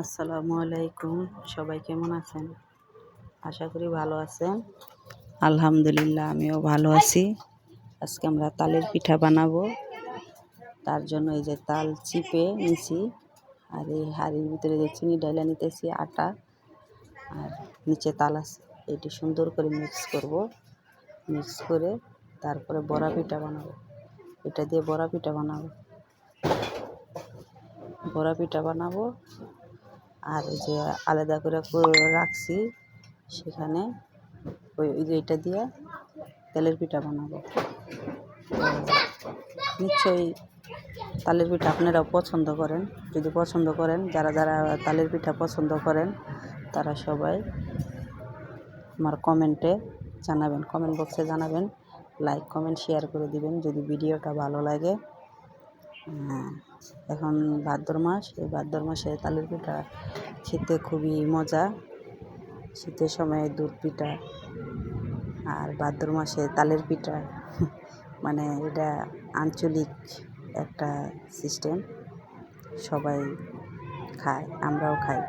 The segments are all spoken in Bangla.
আসসালামু আলাইকুম। সবাই কেমন আছেন? আশা করি ভালো আছেন। আলহামদুলিল্লাহ, আমিও ভালো আছি। আজকে আমরা তালের পিঠা বানাবো। তার জন্য এই যে তাল চিপে নিছি আর এই হাড়ির ভিতরে যে চিনি ডাইলা নিতেছি, আটা। আর নিচে তাল আছে। এটি সুন্দর করে মিক্স করব। মিক্স করে তারপরে বড়া পিঠা বানাবো। এটা দিয়ে বড়া পিঠা বানাবো। বড়া পিঠা বানাবো। আর ওই যে আলাদা করে রাখছি সেখানে। ওই ওই যে এটা দিয়ে তেলের পিঠা বানাবো। নিশ্চয়ই তালের পিঠা আপনারাও পছন্দ করেন। যদি পছন্দ করেন, যারা যারা তালের পিঠা পছন্দ করেন, তারা সবাই আমার কমেন্টে জানাবেন। কমেন্ট বক্সে জানাবেন, লাইক, কমেন্ট, শেয়ার করে দিবেন। যদি ভিডিওটা ভালো লাগে এখন ভাদ্র মাস, এই ভাদ্র মাসে তালের পিঠা খেতে খুবই মজা। শীতের সময় দুধ পিঠা আর ভাদ্র মাসে তালের পিঠা মানে এটা আঞ্চলিক একটা সিস্টেম সবাই খায়, আমরাও খাই।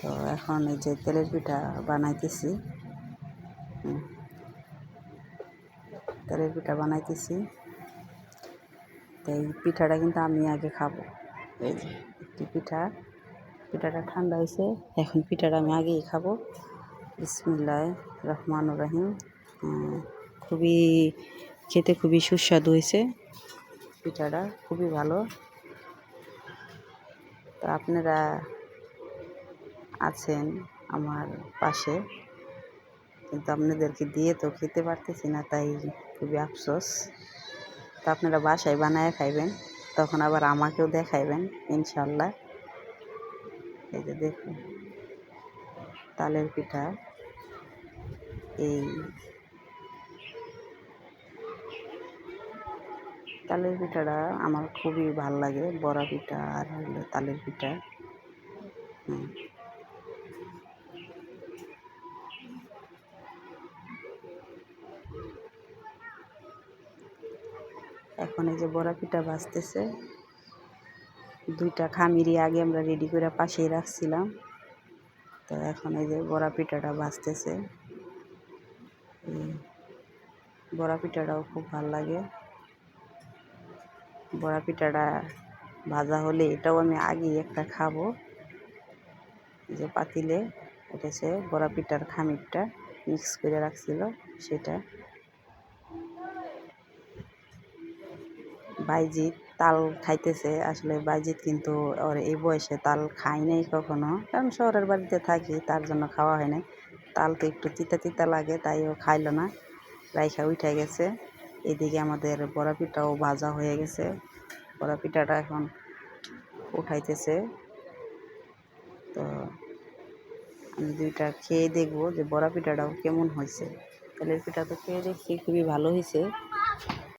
তো এখন এই যে তেলের পিঠা বানাইতেছি তেলের পিঠা বানাইতেছি। এই পিঠাটা কিন্তু আমি আগে খাব। এই যে, একটি পিঠা। পিঠাটা ঠান্ডা হয়েছে, এখন পিঠাটা আমি আগেই খাব। বিসমিল্লাহ রহমান রাহিম। খুবই, খেতে খুবই সুস্বাদু হয়েছে পিঠাটা, খুবই ভালো। তো আপনারা আছেন আমার পাশে, কিন্তু আপনাদেরকে দিয়ে তো খেতে পারতেছি না, তাই খুবই আফসোস। তো আপনারা বাসায় বানায় খাইবেন, তখন আবার আমাকেও দেখাইবেন, ইনশাল্লাহ। এই যে দেখুন, তালের পিঠা, এই তালের পিঠাটা আমার খুবই ভালো লাগে, বড়া পিঠা আর হলো তালের পিঠা। হুম। এখন এই যে বড়া পিঠা ভাজতেছে। দুইটা খামিরি আগে আমরা রেডি করে পাশেই রাখছিলাম। তো এখন এই যে বড়া পিঠাটা ভাজতেছে। বড়া পিঠাটাও খুব ভালো লাগে। বড়া পিঠাটা ভাজা হলে এটাও আমি আগেই একটা খাব। যে পাতিলে, এটা হচ্ছে বড়া পিঠার খামিরটা মিক্স করে রাখছিল, সেটা। বাইজিৎ তাল খাইতেছে। আসলে বাইজিৎ কিন্তু ওর এই বয়সে তাল খাই নাই কখনো। কারণ শহরের বাড়িতে থাকি, তার জন্য খাওয়া হয় নাই। তাল তো একটু তিতা তিতা লাগে, তাই ও খাইলো না। রাইখা উঠে গেছে। এদিকে আমাদের বড়া পিঠাও ভাজা হয়ে গেছে। বড়া পিঠাটা এখন উঠাইতেছে। তো আমি দুইটা খেয়ে দেখব যে বড়া পিঠাটাও কেমন হয়েছে। তেলের পিঠা তো খেয়ে দেখছি খুবই ভালো হয়েছে।